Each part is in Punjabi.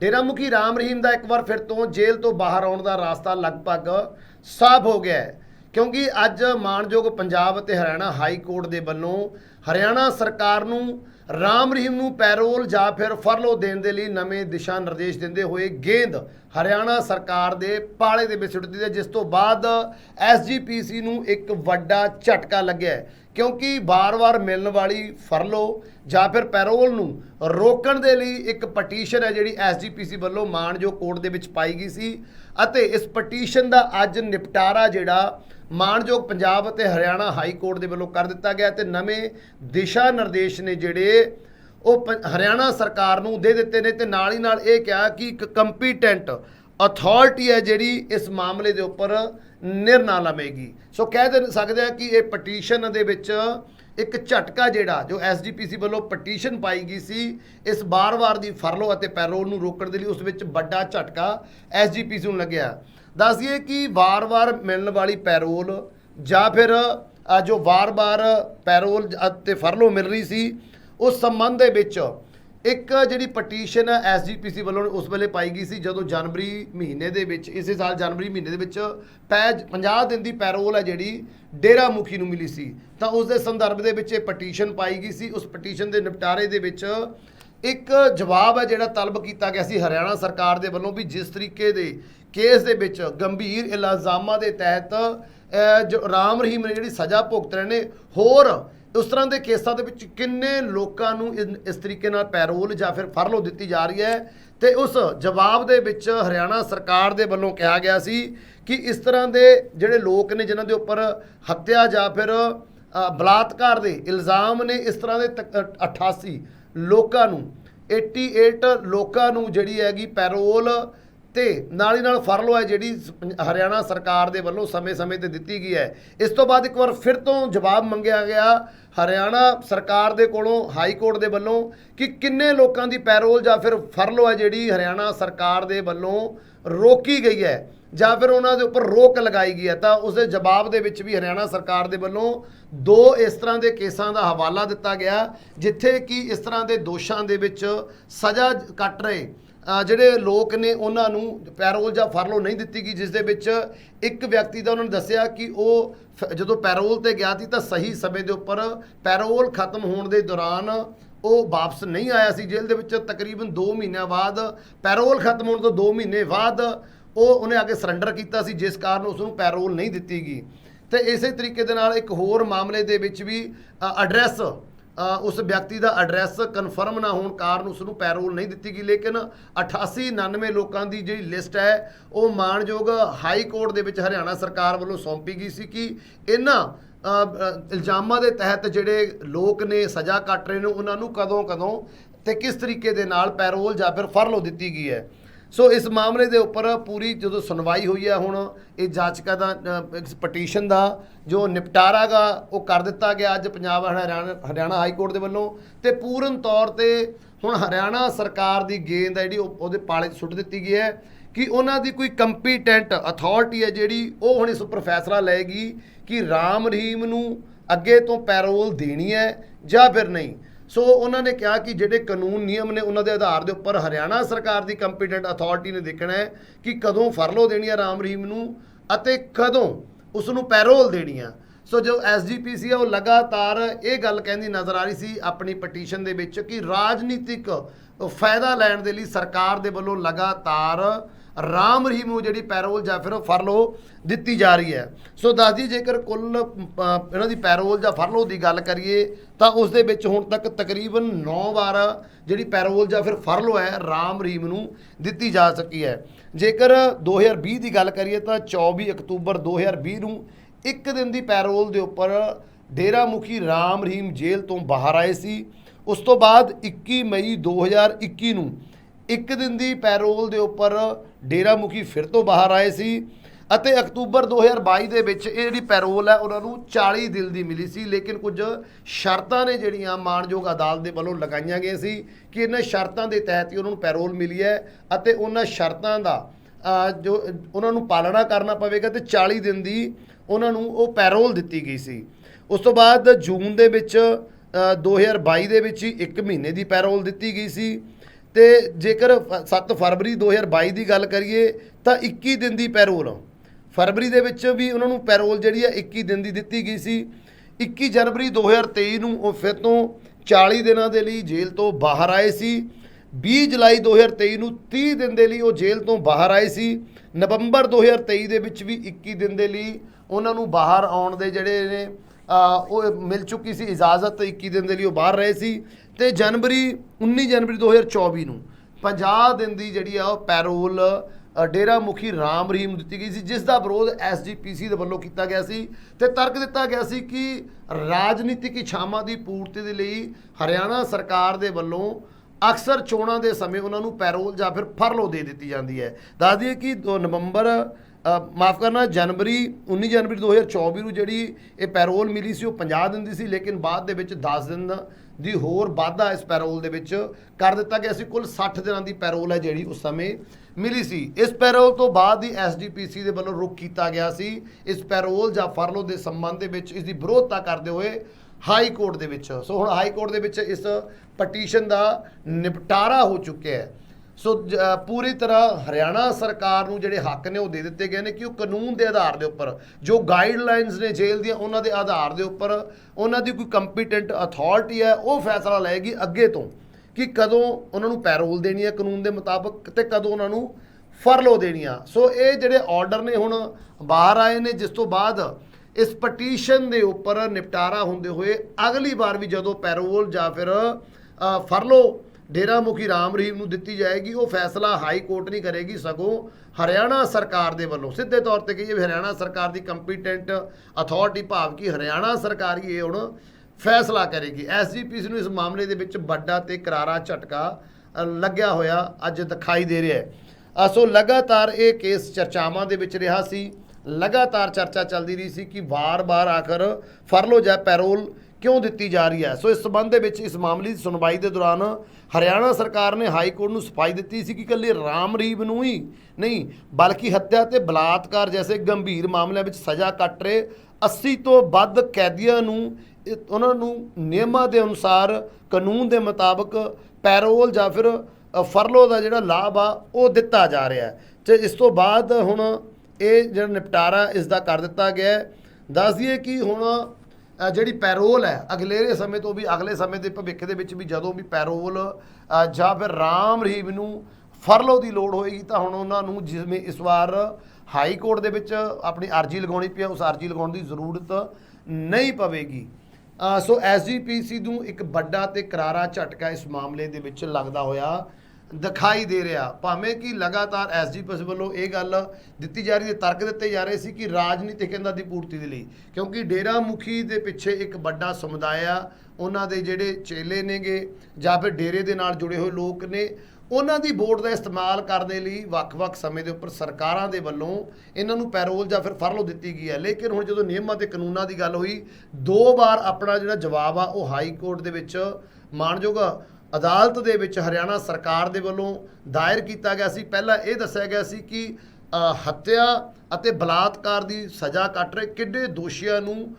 ਡੇਰਾ ਮੁਖੀ ਰਾਮ ਰਹੀਮ ਦਾ ਇੱਕ ਵਾਰ ਫਿਰ ਤੋਂ ਜੇਲ੍ਹ ਤੋਂ ਬਾਹਰ ਆਉਣ ਦਾ ਰਾਸਤਾ ਲਗਭਗ ਸਾਫ਼ ਹੋ ਗਿਆ ਹੈ, ਕਿਉਂਕਿ ਅੱਜ ਮਾਨਯੋਗ ਪੰਜਾਬ ਅਤੇ ਹਰਿਆਣਾ ਹਾਈ ਕੋਰਟ ਦੇ ਵੱਲੋਂ ਹਰਿਆਣਾ ਸਰਕਾਰ ਨੂੰ ਰਾਮ ਰਹੀਮ ਨੂੰ ਪੈਰੋਲ ਜਾਂ ਫਿਰ ਫਰਲੋ ਦੇਣ ਦੇ ਲਈ ਨਵੇਂ ਦਿਸ਼ਾ ਨਿਰਦੇਸ਼ ਦਿੰਦੇ ਹੋਏ ਗੇਂਦ ਹਰਿਆਣਾ ਸਰਕਾਰ ਦੇ ਪਾਲੇ ਦੇ ਵਿੱਚ ਸੁੱਟ ਦਿੱਤੀ ਹੈ, ਜਿਸ ਤੋਂ ਬਾਅਦ ਐਸਜੀਪੀਸੀ ਨੂੰ ਇੱਕ ਵੱਡਾ ਝਟਕਾ ਲੱਗਿਆ ਕਿਉਂਕਿ ਵਾਰ-ਵਾਰ ਮਿਲਣ ਵਾਲੀ ਫਰਲੋ ਜਾਂ ਫਿਰ ਪੈਰੋਲ ਨੂੰ ਰੋਕਣ ਦੇ ਲਈ ਇੱਕ ਪਟੀਸ਼ਨ ਹੈ ਜਿਹੜੀ ਐਸਜੀਪੀਸੀ ਵੱਲੋਂ ਮਾਨਯੋਗ ਕੋਰਟ ਦੇ ਵਿੱਚ ਪਾਈ ਗਈ ਸੀ, ਅਤੇ ਇਸ ਪਟੀਸ਼ਨ ਦਾ ਅੱਜ ਨਿਪਟਾਰਾ ਜਿਹੜਾ ਮਾਨਯੋਗ ਪੰਜਾਬ ਅਤੇ ਹਰਿਆਣਾ ਹਾਈ ਕੋਰਟ ਦੇ ਵੱਲੋਂ ਕਰ ਦਿੱਤਾ ਗਿਆ ਤੇ ਨਵੇਂ ਦਿਸ਼ਾ ਨਿਰਦੇਸ਼ ਨੇ ਜਿਹੜੇ ਉਹ ਪ- ਹਰਿਆਣਾ ਸਰਕਾਰ ਨੂੰ ਦੇ ਦਿੱਤੇ ਨੇ ਤੇ ਨਾਲ ਹੀ ਨਾਲ ਇਹ ਕਿਹਾ ਕਿ ਇੱਕ ਕੰਪੀਟੈਂਟ ਅਥਾਰਟੀ ਹੈ ਜਿਹੜੀ ਇਸ ਮਾਮਲੇ ਦੇ ਉੱਪਰ ਨਿਰਣਾ ਲਵੇਗੀ। ਸੋ ਕਹਿ ਦੇ, ਸਕਦੇ ਆ ਕਿ ਇਹ ਪਟੀਸ਼ਨ ਦੇ ਵਿੱਚ ਇੱਕ ਝਟਕਾ ਜਿਹੜਾ ਜੋ ਐਸਜੀਪੀਸੀ ਵੱਲੋਂ ਪਟੀਸ਼ਨ ਪਾਈ ਗਈ ਸੀ, ਇਸ ਬਾਰ-ਬਾਰ ਦੀ ਫਰਲੋ ਅਤੇ ਪੈਰੋਲ ਨੂੰ ਰੋਕਣ ਦੇ ਲਈ ਉਸ ਵਿੱਚ ਵੱਡਾ ਝਟਕਾ ਐਸਜੀਪੀਸੀ ਨੂੰ ਲੱਗਿਆ। ਦੱਸ ਦਈਏ ਕਿ ਵਾਰ-ਵਾਰ ਮਿਲਣ ਵਾਲੀ ਪੈਰੋਲ ਜਾਂ ਫਿਰ ਜੋ ਵਾਰ-ਵਾਰ ਪੈਰੋਲ ਅਤੇ ਫਰਲੋ ਮਿਲ ਰਹੀ ਸੀ, ਉਸ ਸੰਬੰਧ ਦੇ ਵਿੱਚ ਇੱਕ ਜਿਹੜੀ ਪਟੀਸ਼ਨ ਐਸਜੀਪੀਸੀ ਵੱਲੋਂ ਉਸ ਵੇਲੇ ਪਾਈ ਗਈ ਸੀ, ਜਦੋਂ ਜਨਵਰੀ ਮਹੀਨੇ ਦੇ ਵਿੱਚ, ਇਸੇ ਸਾਲ ਜਨਵਰੀ ਮਹੀਨੇ ਦੇ ਵਿੱਚ ਪੈ 50 ਦਿਨ ਦੀ ਪੈਰੋਲ ਹੈ ਜਿਹੜੀ ਡੇਰਾ ਮੁਖੀ ਨੂੰ ਮਿਲੀ ਸੀ। ਤਾਂ ਉਸ ਦੇ ਸੰਦਰਭ ਦੇ ਵਿੱਚ ਇਹ ਪਟੀਸ਼ਨ ਪਾਈ ਗਈ ਸੀ। ਉਸ ਪਟੀਸ਼ਨ ਦੇ ਨਿਪਟਾਰੇ ਦੇ ਵਿੱਚ ਇੱਕ ਜਵਾਬ ਹੈ ਜਿਹੜਾ ਤਲਬ ਕੀਤਾ ਗਿਆ ਸੀ ਹਰਿਆਣਾ ਸਰਕਾਰ ਦੇ ਵੱਲੋਂ ਵੀ, ਜਿਸ ਤਰੀਕੇ ਦੇ ਕੇਸ ਦੇ ਵਿੱਚ ਗੰਭੀਰ ਇਲਜ਼ਾਮਾਂ ਦੇ ਤਹਿਤ ਜੋ ਰਾਮ ਰਹੀਮ ਨੇ ਜਿਹੜੀ ਸਜ਼ਾ ਭੁਗਤ ਰਹੇ ਨੇ, ਹੋਰ ਉਸ ਤਰ੍ਹਾਂ ਦੇ ਕੇਸਾਂ ਦੇ ਵਿੱਚ ਕਿੰਨੇ ਲੋਕਾਂ ਨੂੰ ਇਸ ਤਰੀਕੇ ਨਾਲ ਪੈਰੋਲ ਜਾਂ ਫਿਰ ਫਰਲੋ ਦਿੱਤੀ ਜਾ ਰਹੀ ਹੈ? ਤੇ ਉਸ ਜਵਾਬ ਦੇ ਵਿੱਚ ਹਰਿਆਣਾ ਸਰਕਾਰ ਦੇ ਵੱਲੋਂ ਕਿਹਾ ਗਿਆ ਸੀ ਕਿ ਇਸ ਤਰ੍ਹਾਂ ਦੇ ਜਿਹੜੇ ਲੋਕ ਨੇ ਜਿਨ੍ਹਾਂ ਦੇ ਉੱਪਰ ਹੱਤਿਆ ਜਾਂ ਫਿਰ ਬਲਾਤਕਾਰ ਦੇ ਇਲਜ਼ਾਮ ਨੇ, ਇਸ ਤਰ੍ਹਾਂ ਦੇ ਤਕ- 88 ਲੋਕਾਂ ਨੂੰ 88 ਲੋਕਾਂ ਨੂੰ ਜਿਹੜੀ ਹੈਗੀ ਪੈਰੋਲ ਤੇ ਨਾਲ ਹੀ ਨਾਲ ਫਰਲੋ ਹੈ ਜਿਹੜੀ ਹਰਿਆਣਾ ਸਰਕਾਰ ਦੇ ਵੱਲੋਂ ਸਮੇਂ-ਸਮੇਂ ਤੇ ਦਿੱਤੀ ਗਈ ਹੈ। ਇਸ ਤੋਂ ਬਾਅਦ ਇੱਕ ਵਾਰ ਫਿਰ ਤੋਂ ਜਵਾਬ ਮੰਗਿਆ ਗਿਆ ਹਰਿਆਣਾ ਸਰਕਾਰ ਦੇ ਕੋਲੋਂ, ਹਾਈ ਕੋਰਟ ਦੇ ਵੱਲੋਂ ਕਿ ਕਿੰਨੇ ਲੋਕਾਂ ਦੀ ਪੈਰੋਲ ਜਾਂ ਫਿਰ ਫਰਲੋ ਹੈ ਜਿਹੜੀ ਹਰਿਆਣਾ ਸਰਕਾਰ ਦੇ ਵੱਲੋਂ ਰੋਕੀ ਗਈ ਹੈ ਜਾਂ ਫਿਰ ਉਹਨਾਂ ਦੇ ਉੱਪਰ ਰੋਕ ਲਗਾਈ ਗਈ ਹੈ, ਤਾਂ ਉਸ ਦੇ ਜਵਾਬ ਦੇ ਵਿੱਚ ਵੀ ਹਰਿਆਣਾ ਸਰਕਾਰ ਦੇ ਵੱਲੋਂ ਦੋ ਇਸ ਤਰ੍ਹਾਂ ਦੇ ਕੇਸਾਂ ਦਾ ਹਵਾਲਾ ਦਿੱਤਾ ਗਿਆ, ਜਿੱਥੇ ਕਿ ਇਸ ਤਰ੍ਹਾਂ ਦੇ ਦੋਸ਼ਾਂ ਦੇ ਵਿੱਚ ਸਜ਼ਾ ਕੱਟ ਰਹੇ। ਜਿਹੜੇ ਲੋਕ ਨੇ ਉਹਨਾਂ ਨੂੰ ਪੈਰੋਲ ਜਾਂ ਫਰਲੋ ਨਹੀਂ ਦਿੱਤੀ ਗਈ, ਜਿਸ ਦੇ ਵਿੱਚ ਇੱਕ ਵਿਅਕਤੀ ਦਾ ਉਹਨਾਂ ਨੇ ਦੱਸਿਆ ਕਿ ਉਹ ਫ- ਜਦੋਂ ਪੈਰੋਲ ਤੇ ਗਿਆ ਸੀ ਤਾਂ ਸਹੀ ਸਮੇਂ ਦੇ ਉੱਪਰ ਪੈਰੋਲ ਖਤਮ ਹੋਣ ਦੇ ਦੌਰਾਨ ਉਹ ਵਾਪਸ ਨਹੀਂ ਆਇਆ ਸੀ। ਜੇਲ੍ਹ ਦੇ ਵਿੱਚ ਤਕਰੀਬਨ 2 ਮਹੀਨਿਆਂ ਬਾਅਦ ਪੈਰੋਲ ਖਤਮ ਹੋਣ ਤੋਂ 2 ਮਹੀਨੇ ਬਾਅਦ ਉਹ ਉਹਨੇ ਆ ਕੇ ਸਰੈਂਡਰ ਕੀਤਾ ਸੀ, ਜਿਸ ਕਾਰਨ ਉਸ ਨੂੰ ਪੈਰੋਲ ਨਹੀਂ ਦਿੱਤੀ ਗਈ। ਤੇ ਇਸੇ ਤਰੀਕੇ ਦੇ ਨਾਲ ਇੱਕ ਹੋਰ ਮਾਮਲੇ ਦੇ ਵਿੱਚ ਵੀ ਐਡਰੈਸ ਉਸ ਵਿਅਕਤੀ ਦਾ ਐਡਰੈਸ ਕਨਫਰਮ ਨਾ ਹੋਣ ਕਾਰਨ ਉਸ ਨੂੰ ਪੈਰੋਲ ਨਹੀਂ ਦਿੱਤੀ ਗਈ, ਲੇਕਿਨ 88 99 ਲੋਕਾਂ ਦੀ ਜਿਹੜੀ ਲਿਸਟ ਹੈ, ਉਹ ਮਾਨਯੋਗ ਹਾਈ ਕੋਰਟ ਦੇ ਵਿੱਚ ਹਰਿਆਣਾ ਸਰਕਾਰ ਵੱਲੋਂ ਸੌਂਪੀ ਗਈ ਸੀ ਕਿ ਇਹਨਾਂ ਇਲਜ਼ਾਮਾਂ ਦੇ ਤਹਿਤ ਜਿਹੜੇ ਲੋਕ ਨੇ, ਸਜ਼ਾ ਕੱਟ ਰਹੇ ਨੇ, ਉਹਨਾਂ ਨੂੰ ਕਦੋਂ ਕਦੋਂ ਤੇ ਕਿਸ ਤਰੀਕੇ ਦੇ ਨਾਲ ਪੈਰੋਲ ਜਾਂ ਫਿਰ ਫਰਲੋ ਦਿੱਤੀ ਗਈ ਹੈ। ਸੋ ਇਸ ਮਾਮਲੇ ਦੇ ਉੱਪਰ ਪੂਰੀ ਜਦੋਂ ਸੁਣਵਾਈ ਹੋਈ ਹੈ ਹੁਣ, ਇਹ ਜਾਚਕਾ ਦਾ ਇਸ ਪਟੀਸ਼ਨ ਦਾ ਜੋ ਨਿਪਟਾਰਾ ਗਾ, ਉਹ ਕਰ ਦਿੱਤਾ ਗਿਆ ਅੱਜ ਪੰਜਾਬ ਹਰਿਆਣਾ ਹਰਿਆਣਾ ਹਾਈ ਕੋਰਟ ਦੇ ਵੱਲੋਂ ਤੇ ਪੂਰਨ ਤੌਰ ਤੇ ਹੁਣ ਹਰਿਆਣਾ ਸਰਕਾਰ ਦੀ ਗੇਂਦ ਹੈ ਜਿਹੜੀ ਉਹ- ਉਹਦੇ ਪਾਲੇ ਸੁੱਟ ਦਿੱਤੀ ਗਈ ਹੈ ਕਿ ਉਹਨਾਂ ਦੀ ਕੋਈ ਕੰਪੀਟੈਂਟ ਅਥਾਰਟੀ ਹੈ ਜਿਹੜੀ ਉਹ ਹੁਣ ਇਸ ਉੱਪਰ ਫੈਸਲਾ ਲਏਗੀ ਕਿ ਰਾਮ ਰਹੀਮ ਨੂੰ ਅੱਗੇ ਤੋਂ ਪੈਰੋਲ ਦੇਣੀ ਹੈ ਜਾਂ ਫਿਰ ਨਹੀਂ। ਸੋ ਉਹਨਾਂ ਨੇ ਕਿਹਾ ਕਿ ਜਿਹੜੇ ਕਾਨੂੰਨ ਨਿਯਮ ਨੇ ਉਹਨਾਂ ਦੇ ਆਧਾਰ ਦੇ ਉੱਪਰ ਹਰਿਆਣਾ ਸਰਕਾਰ ਦੀ ਕੰਪੀਟੈਂਟ ਅਥਾਰਟੀ ਨੇ ਦੇਖਣਾ ਹੈ ਕਿ ਕਦੋਂ ਫਰਲੋ ਦੇਣੀ ਹੈ ਰਾਮ ਰਹੀਮ ਨੂੰ ਅਤੇ ਕਦੋਂ ਉਸ ਨੂੰ ਪੈਰੋਲ ਦੇਣੀ ਆ ਸੋ ਜੋ ਐਸਜੀਪੀਸੀ ਆ ਉਹ ਲਗਾਤਾਰ ਇਹ ਗੱਲ ਕਹਿੰਦੀ ਨਜ਼ਰ ਆ ਰਹੀ ਸੀ ਆਪਣੀ ਪਟੀਸ਼ਨ ਦੇ ਵਿੱਚ ਕਿ ਰਾਜਨੀਤਿਕ ਫਾਇਦਾ ਲੈਣ ਦੇ ਲਈ ਸਰਕਾਰ ਦੇ ਵੱਲੋਂ ਲਗਾਤਾਰ ਰਾਮ ਰਹੀਮ ਨੂੰ ਜਿਹੜੀ ਪੈਰੋਲ ਜਾਂ ਫਿਰ ਫਰਲੋ ਦਿੱਤੀ ਜਾ ਰਹੀ ਹੈ। ਸੋ ਦੱਸਦੀ ਜੇਕਰ ਕੁੱਲ ਇਹਨਾਂ ਦੀ ਪੈਰੋਲ ਜਾਂ ਫਰਲੋ ਦੀ ਗੱਲ ਕਰੀਏ, ਤਾਂ ਉਸ ਦੇ ਵਿੱਚ ਹੁਣ ਤੱਕ ਤਕਰੀਬਨ 9 ਵਾਰ ਜਿਹੜੀ ਪੈਰੋਲ ਜਾਂ ਫਿਰ ਫਰਲੋ ਹੈ, ਰਾਮ ਰਹੀਮ ਨੂੰ ਦਿੱਤੀ ਜਾ ਸਕੀ ਹੈ। ਜੇਕਰ 2020 ਦੀ ਗੱਲ ਕਰੀਏ, ਤਾਂ 24 ਅਕਤੂਬਰ 2020 ਨੂੰ ਇੱਕ ਦਿਨ ਦੀ ਪੈਰੋਲ ਦੇ ਉੱਪਰ ਡੇਰਾ ਮੁਖੀ ਰਾਮ ਰਹੀਮ ਜੇਲ੍ਹ ਤੋਂ ਬਾਹਰ ਆਏ ਸੀ। ਉਸ ਤੋਂ ਬਾਅਦ 21 ਮਈ 2021 ਨੂੰ ਇੱਕ ਦਿਨ ਦੀ ਪੈਰੋਲ ਦੇ ਉੱਪਰ ਡੇਰਾ ਮੁਖੀ ਫਿਰ ਤੋਂ ਬਾਹਰ ਆਏ ਸੀ ਅਤੇ ਅਕਤੂਬਰ 2022 ਦੇ ਵਿੱਚ ਇਹ ਜਿਹੜੀ ਪੈਰੋਲ ਹੈ ਉਹਨਾਂ ਨੂੰ 40 ਦਿਨ ਦੀ ਮਿਲੀ ਸੀ। ਲੇਕਿਨ ਕੁਝ ਸ਼ਰਤਾਂ ਨੇ ਜਿਹੜੀਆਂ ਮਾਨਯੋਗ ਅਦਾਲਤ ਦੇ ਵੱਲੋਂ ਲਗਾਈਆਂ ਗਈਆਂ ਸੀ ਕਿ ਇਹਨਾਂ ਸ਼ਰਤਾਂ ਦੇ ਤਹਿਤ ਹੀ ਉਹਨਾਂ ਨੂੰ ਪੈਰੋਲ ਮਿਲੀ ਹੈ ਅਤੇ ਉਹਨਾਂ ਸ਼ਰਤਾਂ ਦਾ ਜੋ ਉਹਨਾਂ ਨੂੰ ਪਾਲਣਾ ਕਰਨਾ ਪਵੇਗਾ ਤੇ 40 ਦਿਨ ਦੀ ਉਹਨਾਂ ਨੂੰ ਉਹ ਪੈਰੋਲ ਦਿੱਤੀ ਗਈ ਸੀ। ਉਸ ਤੋਂ ਬਾਅਦ ਜੂਨ ਦੇ ਵਿੱਚ ਅ, 2022 ਦੇ ਵਿੱਚ ਹੀ 1 ਮਹੀਨੇ ਦੀ ਪੈਰੋਲ ਦਿੱਤੀ ਗਈ ਸੀ। ਤੇ ਜੇਕਰ 7 ਫਰਵਰੀ 2022 ਦੀ ਗੱਲ ਕਰੀਏ, ਤਾਂ 21 ਦਿਨ ਦੀ ਪੈਰੋਲ। ਫਰਵਰੀ ਦੇ ਵਿੱਚ ਵੀ ਉਹਨਾਂ ਨੂੰ ਪੈਰੋਲ ਜਿਹੜੀ ਹੈ 21 ਦਿਨ ਦੀ ਦਿੱਤੀ ਗਈ ਸੀ। 21 ਜਨਵਰੀ 2023 ਨੂੰ ਉਹ ਫਿਰ ਤੋਂ 40 ਦਿਨਾਂ ਦੇ ਲਈ ਜੇਲ੍ਹ ਤੋਂ ਬਾਹਰ ਆਏ ਸੀ। 20 ਜੁਲਾਈ 2023 ਨੂੰ 30 ਦਿਨ ਦੇ ਲਈ ਉਹ ਜੇਲ੍ਹ ਤੋਂ ਬਾਹਰ ਆਏ ਸੀ। ਨਵੰਬਰ 2023 ਦੇ ਵਿੱਚ ਵੀ 21 ਦਿਨ ਦੇ ਲਈ ਉਹਨਾਂ ਨੂੰ ਬਾਹਰ ਆਉਣ ਦੇ ਜਿਹੜੇ ਨੇ ਉਹ ਮਿਲ ਚੁੱਕੀ ਸੀ ਇਜਾਜ਼ਤ 21 ਦਿਨ ਦੇ ਲਈ ਉਹ ਬਾਹਰ ਰਹੇ ਸੀ ਤੇ ਜਨਵਰੀ 19 ਜਨਵਰੀ 2024 ਨੂੰ 50 ਦਿਨ ਦੀ ਜਿਹੜੀ ਆ ਉਹ ਪੈਰੋਲ ਡੇਰਾ ਮੁਖੀ ਰਾਮ ਰਹੀਮ ਨੂੰ ਦਿੱਤੀ ਗਈ ਸੀ, ਜਿਸ ਦਾ ਵਿਰੋਧ ਐਸਜੀਪੀਸੀ ਦੇ ਵੱਲੋਂ ਕੀਤਾ ਗਿਆ ਸੀ ਤੇ ਤਰਕ ਦਿੱਤਾ ਗਿਆ ਸੀ ਕਿ ਰਾਜਨੀਤਿਕ ਇੱਛਾਵਾਂ ਦੀ ਪੂਰਤੀ ਦੇ ਲਈ ਹਰਿਆਣਾ ਸਰਕਾਰ ਦੇ ਵੱਲੋਂ ਅਕਸਰ ਚੋਣਾਂ ਦੇ ਸਮੇਂ ਉਹਨਾਂ ਨੂੰ ਪੈਰੋਲ ਜਾਂ ਫਿਰ ਫਰਲੋ ਦੇ ਦਿੱਤੀ ਜਾਂਦੀ ਹੈ। ਦੱਸ ਦਈਏ ਕਿ ਦੋ ਨਵੰਬਰ ਮਾਫ ਕਰਨਾ, ਜਨਵਰੀ 19 ਜਨਵਰੀ 2024 ਨੂੰ ਜਿਹੜੀ ਇਹ ਪੈਰੋਲ ਮਿਲੀ ਸੀ, ਉਹ 50 ਦਿਨ ਦੀ ਸੀ, ਲੇਕਿਨ ਬਾਅਦ ਦੇ ਵਿੱਚ 10 ਦਿਨ ਦੀ ਹੋਰ ਵਾਧਾ ਇਸ ਪੈਰੋਲ ਦੇ ਵਿੱਚ ਕਰ ਦਿੱਤਾ ਗਿਆ ਸੀ। ਕੁੱਲ 60 ਦਿਨਾਂ ਦੀ ਪੈਰੋਲ ਹੈ ਜਿਹੜੀ ਉਸ ਸਮੇਂ ਮਿਲੀ ਸੀ। ਇਸ ਪੈਰੋਲ ਤੋਂ ਬਾਅਦ ਹੀ ਐਸਜੀਪੀਸੀ ਦੇ ਵੱਲੋਂ ਰੁਕ ਕੀਤਾ ਗਿਆ ਸੀ। ਇਸ ਪੈਰੋਲ ਜਾਂ ਫਰਲੋ ਦੇ ਸੰਬੰਧ ਦੇ ਵਿੱਚ ਇਸ ਦੀ ਵਿਰੋਧਤਾ ਕਰਦੇ ਹੋਏ ਹਾਈ ਕੋਰਟ ਦੇ ਵਿੱਚ, ਸੋ ਹੁਣ ਹਾਈ ਕੋਰਟ ਦੇ ਵਿੱਚ ਇਸ ਪਟੀਸ਼ਨ ਦਾ ਨਿਪਟਾਰਾ ਹੋ ਚੁੱਕਿਆ ਹੈ। ਸੋ, ਜ- ਪੂਰੀ ਤਰ੍ਹਾਂ ਹਰਿਆਣਾ ਸਰਕਾਰ ਨੂੰ ਜਿਹੜੇ ਹੱਕ ਨੇ ਉਹ ਦੇ ਦਿੱਤੇ ਗਏ ਨੇ ਕਿ ਉਹ ਕਾਨੂੰਨ ਦੇ ਆਧਾਰ ਦੇ ਉੱਪਰ, ਜੋ ਗਾਈਡਲਾਈਨਸ ਨੇ ਜੇਲ੍ਹ ਦੀਆਂ, ਉਹਨਾਂ ਦੇ ਆਧਾਰ ਦੇ ਉੱਪਰ ਉਹਨਾਂ ਦੀ ਕੋਈ ਕੰਪੀਟੈਂਟ ਅਥਾਰਟੀ ਹੈ, ਉਹ ਫੈਸਲਾ ਲਏਗੀ ਅੱਗੇ ਤੋਂ ਕਿ ਕਦੋਂ ਉਹਨਾਂ ਨੂੰ ਪੈਰੋਲ ਦੇਣੀ ਹੈ ਕਾਨੂੰਨ ਦੇ ਮੁਤਾਬਕ ਤੇ ਕਦੋਂ ਉਹਨਾਂ ਨੂੰ ਫਰਲੋ ਦੇਣੀ ਆ। ਸੋ, ਇਹ ਜਿਹੜੇ ਆਰਡਰ ਨੇ ਹੁਣ ਬਾਹਰ ਆਏ ਨੇ, ਜਿਸ ਤੋਂ ਬਾਅਦ ਇਸ ਪਟੀਸ਼ਨ ਦੇ ਉੱਪਰ ਨਿਪਟਾਰਾ ਹੁੰਦੇ ਹੋਏ ਅਗਲੀ ਵਾਰ ਵੀ ਜਦੋਂ ਪੈਰੋਲ ਜਾਂ ਫਿਰ ਫਰਲੋ ਡੇਰਾ ਮੁਖੀ ਰਾਮ ਰਹੀਮ ਨੂੰ ਦਿੱਤੀ ਜਾਏਗੀ। ਉਹ ਫੈਸਲਾ ਹਾਈ ਕੋਰਟ ਨਹੀਂ ਕਰੇਗੀ, ਸਗੋਂ ਹਰਿਆਣਾ ਸਰਕਾਰ ਦੇ ਵੱਲੋਂ। ਸਿੱਧੇ ਤੌਰ ਤੇ ਕਹੀਏ ਵੀ ਹਰਿਆਣਾ ਸਰਕਾਰ ਦੀ ਕੰਪੀਟੈਂਟ ਅਥਾਰਟੀ ਭਾਵ ਕਿ ਹਰਿਆਣਾ ਸਰਕਾਰ ਹੀ ਇਹ ਹੁਣ ਫੈਸਲਾ ਕਰੇਗੀ। ਐਸਜੀਪੀਸੀ ਨੂੰ ਇਸ ਮਾਮਲੇ ਦੇ ਵਿੱਚ ਵੱਡਾ ਤੇ ਕਰਾਰਾ ਝਟਕਾ ਲੱਗਿਆ ਹੋਇਆ ਅੱਜ ਦਿਖਾਈ ਦੇ ਰਿਹਾ ਹੈ। ਸੋ ਲਗਾਤਾਰ ਇਹ ਕੇਸ ਚਰਚਾਵਾਂ ਦੇ ਵਿੱਚ ਰਿਹਾ ਸੀ। ਲਗਾਤਾਰ ਚਰਚਾ ਚੱਲਦੀ ਰਹੀ ਸੀ ਕਿ ਵਾਰ-ਵਾਰ ਆਖਰ ਫਰਲੋ ਜਾਂ ਪੈਰੋਲ ਕਿਉਂ ਦਿੱਤੀ ਜਾ ਰਹੀ ਹੈ? ਸੋ ਇਸ ਸਬੰਧ ਦੇ ਵਿੱਚ ਇਸ ਮਾਮਲੇ ਦੀ ਸੁਣਵਾਈ ਦੇ ਦੌਰਾਨ ਹਰਿਆਣਾ ਸਰਕਾਰ ਨੇ ਹਾਈ ਕੋਰਟ ਨੂੰ ਸਫ਼ਾਈ ਦਿੱਤੀ ਸੀ ਕਿ ਇਕੱਲੇ ਰਾਮ ਰੀਬ ਨੂੰ ਹੀ ਨਹੀਂ, ਬਲਕਿ ਹੱਤਿਆ ਤੇ ਬਲਾਤਕਾਰ ਜੈਸੇ ਗੰਭੀਰ ਮਾਮਲਿਆਂ ਵਿੱਚ ਸਜ਼ਾ ਕੱਟ ਰਹੇ 80 ਤੋਂ ਵੱਧ ਕੈਦੀਆਂ ਨੂੰ ਉਹਨਾਂ ਨੂੰ ਨਿਯਮਾਂ ਦੇ ਅਨੁਸਾਰ ਕਾਨੂੰਨ ਦੇ ਮੁਤਾਬਕ ਪੈਰੋਲ ਜਾਂ ਫਿਰ ਫਰਲੋ ਦਾ ਜਿਹੜਾ ਲਾਭ ਆ, ਉਹ ਦਿੱਤਾ ਜਾ ਰਿਹਾ ਹੈ। ਤੇ ਇਸ ਤੋਂ ਬਾਅਦ ਹੁਣ ਇਹ ਜਿਹੜਾ ਨਿਪਟਾਰਾ ਇਸ ਦਾ ਕਰ ਦਿੱਤਾ ਗਿਆ ਹੈ। ਦੱਸ ਦਈਏ ਕਿ ਹੁਣ ਜਿਹੜੀ ਪੈਰੋਲ ਹੈ ਅਗਲੇਰੇ ਸਮੇਂ ਤੋਂ ਵੀ ਅਗਲੇ ਸਮੇਂ ਦੇ ਭਵਿੱਖ ਦੇ ਵਿੱਚ ਵੀ ਜਦੋਂ ਵੀ ਪੈਰੋਲ ਜਾਂ ਫਿਰ ਰਾਮ ਰਹੀਮ ਨੂੰ ਫਰਲੋ ਦੀ ਲੋੜ ਹੋਏਗੀ ਤਾਂ ਹੁਣ ਉਹਨਾਂ ਨੂੰ ਜਿਵੇਂ ਇਸ ਵਾਰ ਹਾਈ ਕੋਰਟ ਦੇ ਵਿੱਚ ਆਪਣੀ ਅਰਜੀ ਲਗਾਉਣੀ ਪਈ ਹੈ, ਉਸ ਅਰਜੀ ਲਗਾਉਣ ਦੀ ਜ਼ਰੂਰਤ ਨਹੀਂ ਪਵੇਗੀ। ਅ, ਸੋ ਐਸਜੀਪੀਸੀ ਨੂੰ ਇੱਕ ਵੱਡਾ ਤੇ ਕਰਾਰਾ ਝਟਕਾ ਇਸ ਮਾਮਲੇ ਦੇ ਵਿੱਚ ਲੱਗਦਾ ਹੋਇਆ ਦਿਖਾਈ ਦੇ ਰਿਹਾ। ਭਾਵੇਂ ਕਿ ਲਗਾਤਾਰ ਐਸਜੀਪੀਸੀ ਵੱਲੋਂ ਇਹ ਗੱਲ ਦਿੱਤੀ ਜਾ ਰਹੀ ਹੈ ਤਰਕ ਦਿੱਤੇ ਜਾ ਰਹੇ ਸੀ ਕਿ ਰਾਜਨੀਤਿਕ ਇਹਨਾਂ ਦੀ ਪੂਰਤੀ ਦੇ ਲਈ। ਕਿਉਂਕਿ ਡੇਰਾ ਮੁਖੀ ਦੇ ਪਿੱਛੇ ਇੱਕ ਵੱਡਾ ਸਮੁਦਾਇ ਆ, ਉਹਨਾਂ ਦੇ ਜਿਹੜੇ ਚੇਲੇ ਨੇਗੇ ਜਾਂ ਫਿਰ ਡੇਰੇ ਦੇ ਨਾਲ ਜੁੜੇ ਹੋਏ ਲੋਕ ਨੇ, ਉਹਨਾਂ ਦੀ ਵੋਟ ਦਾ ਇਸਤੇਮਾਲ ਕਰਨ ਦੇ ਲਈ ਵੱਖ-ਵੱਖ ਸਮੇਂ ਦੇ ਉੱਪਰ ਸਰਕਾਰਾਂ ਦੇ ਵੱਲੋਂ ਇਹਨਾਂ ਨੂੰ ਪੈਰੋਲ ਜਾਂ ਫਿਰ ਫਰਲੋ ਦਿੱਤੀ ਗਈ ਹੈ। ਲੇਕਿਨ ਹੁਣ ਜਦੋਂ ਨਿਯਮਾਂ ਤੇ ਕਾਨੂੰਨਾਂ ਦੀ ਗੱਲ ਹੋਈ, ਦੋ ਵਾਰ ਆਪਣਾ ਜਿਹੜਾ ਜਵਾਬ ਆ, ਉਹ ਹਾਈ ਕੋਰਟ ਦੇ ਵਿੱਚ ਮਾਣਯੋਗ ਅਦਾਲਤ ਦੇ ਵਿੱਚ ਹਰਿਆਣਾ ਸਰਕਾਰ ਦੇ ਵੱਲੋਂ ਦਾਇਰ ਕੀਤਾ ਗਿਆ ਸੀ। ਪਹਿਲਾਂ ਇਹ ਦੱਸਿਆ ਗਿਆ ਸੀ ਕਿ ਹੱਤਿਆ ਅਤੇ ਬਲਾਤਕਾਰ ਦੀ ਸਜ਼ਾ ਕੱਟ ਰਹੇ ਕਿੱਡੇ ਦੋਸ਼ੀਆਂ ਨੂੰ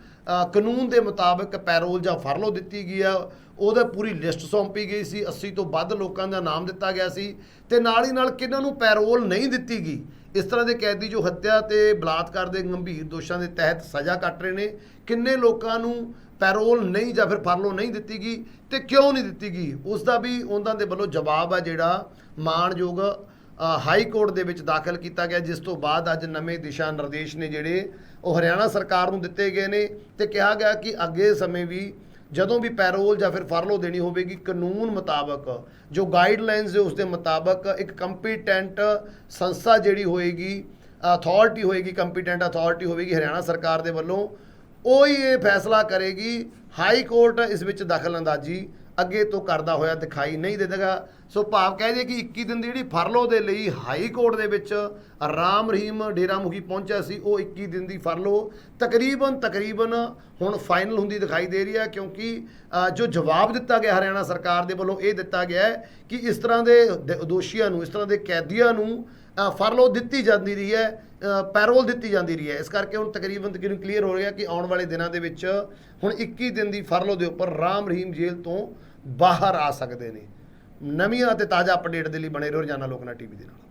ਕਾਨੂੰਨ ਦੇ ਮੁਤਾਬਕ ਪੈਰੋਲ ਜਾਂ ਫਰਲੋ ਦਿੱਤੀ ਗਈ ਆ। ਉਹਦਾ ਪੂਰੀ ਲਿਸਟ ਸੌਂਪੀ ਗਈ ਸੀ। 80 ਤੋਂ ਵੱਧ ਲੋਕਾਂ ਦਾ ਨਾਮ ਦਿੱਤਾ ਗਿਆ ਸੀ। ਤੇ ਨਾਲ ਹੀ ਨਾਲ ਕਿਹਨਾਂ ਨੂੰ ਪੈਰੋਲ ਨਹੀਂ ਦਿੱਤੀ ਗਈ? ਇਸ ਤਰ੍ਹਾਂ ਦੇ ਕੈਦੀ ਜੋ ਹੱਤਿਆ ਤੇ ਬਲਾਤਕਾਰ ਦੇ ਗੰਭੀਰ ਦੋਸ਼ਾਂ ਦੇ ਤਹਿਤ ਸਜ਼ਾ ਕੱਟ ਰਹੇ ਨੇ, ਕਿੰਨੇ ਲੋਕਾਂ ਨੂੰ ਪੈਰੋਲ ਨਹੀਂ ਜਾਂ ਫਿਰ ਫਰਲੋ ਨਹੀਂ ਦਿੱਤੀ ਗਈ ਤੇ ਕਿਉਂ ਨਹੀਂ ਦਿੱਤੀ ਗਈ ਉਸ ਦਾ ਵੀ ਉਹਨਾਂ ਦੇ ਵੱਲੋਂ ਜਵਾਬ ਆ ਜਿਹੜਾ ਮਾਣਯੋਗ ਹਾਈ ਕੋਰਟ ਦੇ ਵਿੱਚ ਦਾਖਲ ਕੀਤਾ ਗਿਆ, ਜਿਸ ਤੋਂ ਬਾਅਦ ਅੱਜ ਨਵੇਂ ਦਿਸ਼ਾ ਨਿਰਦੇਸ਼ ਨੇ ਜਿਹੜੇ ਉਹ ਹਰਿਆਣਾ ਸਰਕਾਰ ਨੂੰ ਦਿੱਤੇ ਗਏ ਨੇ ਤੇ ਕਿਹਾ ਗਿਆ ਕਿ ਅੱਗੇ ਸਮੇਂ ਵੀ ਜਦੋਂ ਵੀ ਪੈਰੋਲ ਜਾਂ ਫਿਰ ਫਰਲੋ ਦੇਣੀ ਹੋਵੇਗੀ, ਕਾਨੂੰਨ ਮੁਤਾਬਕ, ਜੋ ਗਾਈਡਲਾਈਨਸ ਹੈ ਉਸ ਦੇ ਮੁਤਾਬਕ ਇੱਕ ਕੰਪੀਟੈਂਟ ਸੰਸਥਾ ਜਿਹੜੀ ਹੋਏਗੀ ਅਥਾਰਟੀ ਹੋਏਗੀ ਕੰਪੀਟੈਂਟ ਅਥਾਰਟੀ ਹੋਵੇਗੀ ਹਰਿਆਣਾ ਸਰਕਾਰ ਦੇ ਵੱਲੋਂ, ਉਹ ਹੀ ਇਹ ਫੈਸਲਾ ਕਰੇਗੀ, ਹਾਈ ਕੋਰਟ ਇਸ ਵਿੱਚ ਦਖਲ ਅੰਦਾਜ਼ੀ ਅੱਗੇ ਤੋਂ ਕਰਦਾ ਹੋਇਆ ਦਿਖਾਈ ਨਹੀਂ ਦੇਵੇਗਾ ਸੋ ਭਾਵ ਕਹਿ ਦਈਏ ਕਿ 21 ਦਿਨ ਦੀ ਜਿਹੜੀ ਫਰਲੋ ਦੇ ਲਈ ਹਾਈ ਕੋਰਟ ਦੇ ਵਿੱਚ ਰਾਮ ਰਹੀਮ ਡੇਰਾ ਮੁਖੀ ਪਹੁੰਚਿਆ ਸੀ, ਉਹ 21 ਦਿਨ ਦੀ ਫਰਲੋ। ਤਕਰੀਬਨ ਤਕਰੀਬਨ ਹੁਣ ਫਾਈਨਲ ਹੁੰਦੀ ਦਿਖਾਈ ਦੇ ਰਹੀ ਹੈ, ਕਿਉਂਕਿ ਜੋ ਜਵਾਬ ਦਿੱਤਾ ਗਿਆ ਹਰਿਆਣਾ ਸਰਕਾਰ ਦੇ ਵੱਲੋਂ, ਇਹ ਦਿੱਤਾ ਗਿਆ ਹੈ ਕਿ ਇਸ ਤਰ੍ਹਾਂ ਦੇ ਦ- ਦੋਸ਼ੀਆਂ ਨੂੰ, ਇਸ ਤਰ੍ਹਾਂ ਦੇ ਕੈਦੀਆਂ ਨੂੰ ਫਰਲੋ ਦਿੱਤੀ ਜਾਂਦੀ ਰਹੀ ਹੈ ਪੈਰੋਲ ਦਿੱਤੀ ਜਾਂਦੀ ਰਹੀ ਹੈ। ਇਸ ਕਰਕੇ ਹੁਣ ਤਕਰੀਬਨ ਤਕਰੀਬਨ ਕਲੀਅਰ ਹੋ ਗਿਆ ਕਿ ਆਉਣ ਵਾਲੇ ਦਿਨਾਂ ਦੇ ਵਿੱਚ ਹੁਣ 21 ਦਿਨ ਦੀ ਫਰਲੋ ਦੇ ਉੱਪਰ ਰਾਮ ਰਹੀਮ ਜੇਲ੍ਹ ਤੋਂ ਬਾਹਰ ਆ ਸਕਦੇ ਨੇ। ਨਵੀਆਂ ਅਤੇ ਤਾਜ਼ਾ ਅਪਡੇਟ ਦੇ ਲਈ ਬਣੇ ਰਹੋ ਰੋਜ਼ਾਨਾ ਲੋਕਨਾ ਟੀਵੀ ਦੇ ਨਾਲ।